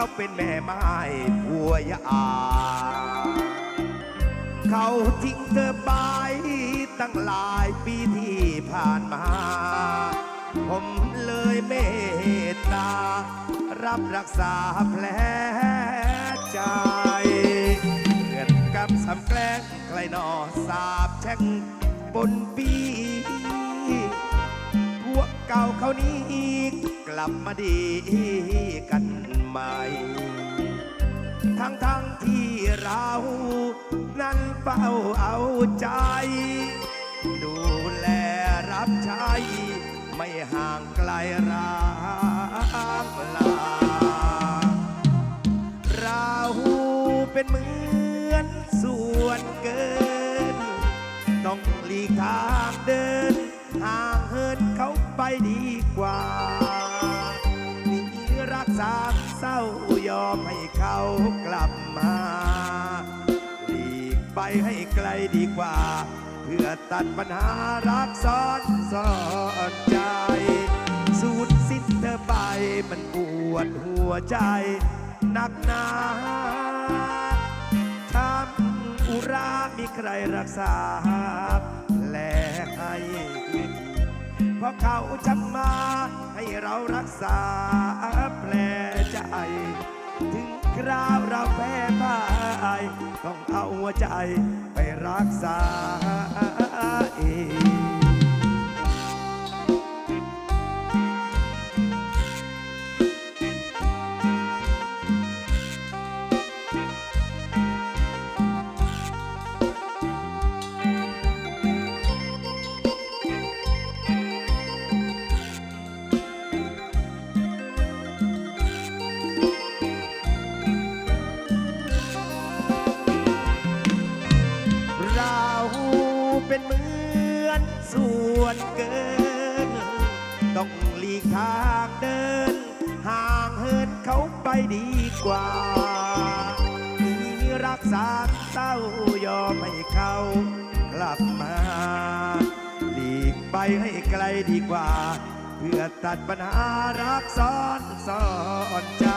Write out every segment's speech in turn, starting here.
เขาเป็นแม่ไม้ผัวยาอาเขาทิ้งเธอไปตั้งหลายปีที่ผ่านมา ผมเลยเมตตา รับรักษาแผลใจเงินกรรมสำแกล้งใครนอสาบแช่งบนปี วกเก่าเขานี้กลับมาดีกันใหม่ ทั้งทั้งที่เรา นั้นเฝ้าเอาใจ ดูแลรับใช้ ไม่ห่างไกลรางลา เราเป็นเหมือนส่วนเกิน ต้องหลีกทางเดิน ห่างเหินเขาไปดีกว่า นี่รักสามเศร้ายอมให้เขากลับมาหลีกไปให้ไกลดีกว่า เพื่อตัดปัญหารักซ้อนซ้อนใจ สูดสิ้นเธอไปมันปวดหัวใจหนักหนาช้ำอุรามีใครรักษา ลให้เพราะเขาช้ำมาให้เรารักษาแผลใจ ถึงคราวเราแพ้พ่ายต้องเอาหัวใจไปรักษาเอง หลีกเดิน ห่างเหินเขาไปดีกว่า มีรักษาเศร้ายอมให้เขากลับมา หลีกไปให้ไกลดีกว่า เพื่อตัดปัญหารักซ้อนซ้อนใจ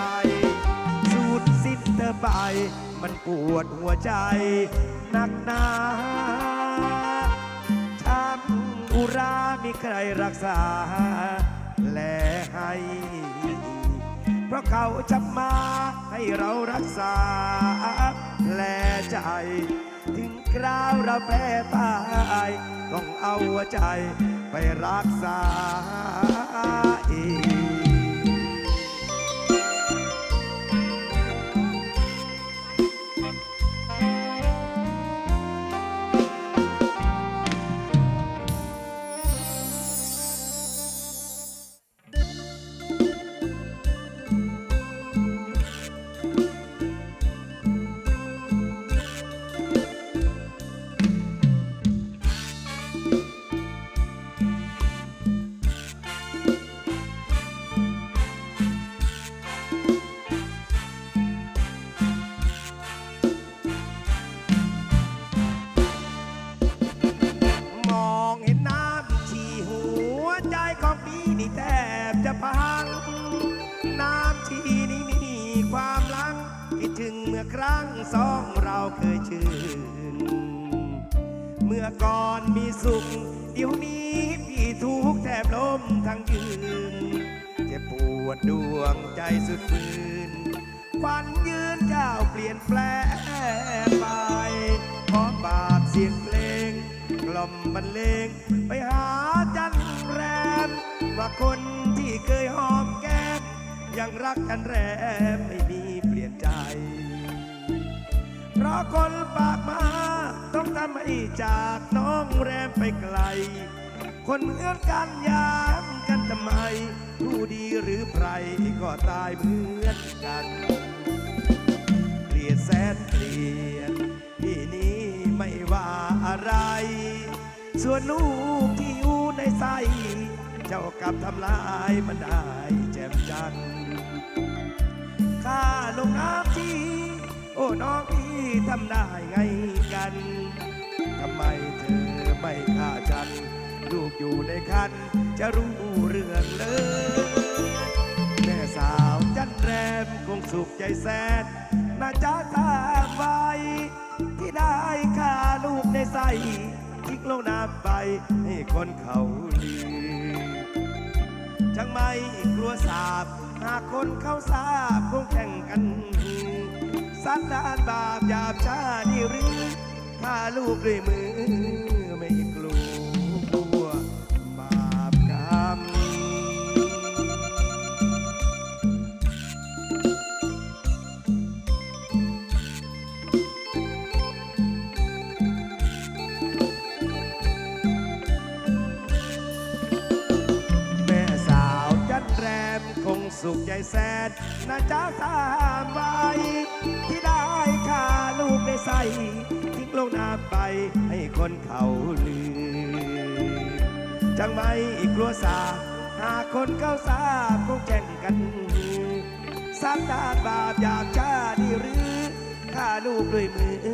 สูดสิ้นเธอไป มันปวดหัวใจหนักหนาช้ำอุรามีใครรักษา แลให้ เพราะเขาจะมาให้เรารักษาแผลใจ ถึงคราวเราแพ้ตาย ต้องเอาใจไปรักษาเอง ถึงเมื่อครั้งสองเราเคยชื่น เมื่อก่อนมีสุข เดี๋ยวนี้พี่ทุกแทบล้มทั้งยืน เจ็บปวดดวงใจสุดฝืนควันยืนเจ้าเปลี่ยนแปลงไปพร้อมบาดเสียงเพลง กล่อมบรรเลงไปหาจันแรม ว่าคนที่เคยหอมแก้มยังรักกันแรมไม่มี ใจ เพราะคนปากมาต้องทำให้จากน้องแรมไปไกล คนเหมือนกันยามกันทำไมผู้ดีหรือไพรก็ตายเหมือนกันเกลียดแสนเกลียดที่นี้ไม่ว่าอะไร ส่วนลูกที่อยู่ในไส้เจ้ากับทำลายมันได้แจ่มจันทร์าลงน้ำทีโอ้น้องพี่ทำได้ไงกันทำไมเธอไม่ฆ่าฉัน ลูกอยู่ในคัน จะรู้เรื่องเลยแม่สาวจันแรมคงสุขใจแสนน่าจะตาไวที่ได้ฆ่าลูกในใสทิ้งลงน้ำไปให้คนเขาลืมช่งไม่กลัวสาบ หากคนเขาทราบคงแข่งกันสัตดานบาปหยาบช้าดีหรือถ้าลูกด้วยมือไม่กลัว จะสามใบที่ได้ข้าลูกได้ใส่ทิ้งลงน้ำไปให้คนเขาลืมจังไม่กลัวสาหาคนเขาสาบคงแจ้งกันสักดาบาปอยากชาดีหรือข้าลูกด้วยมือ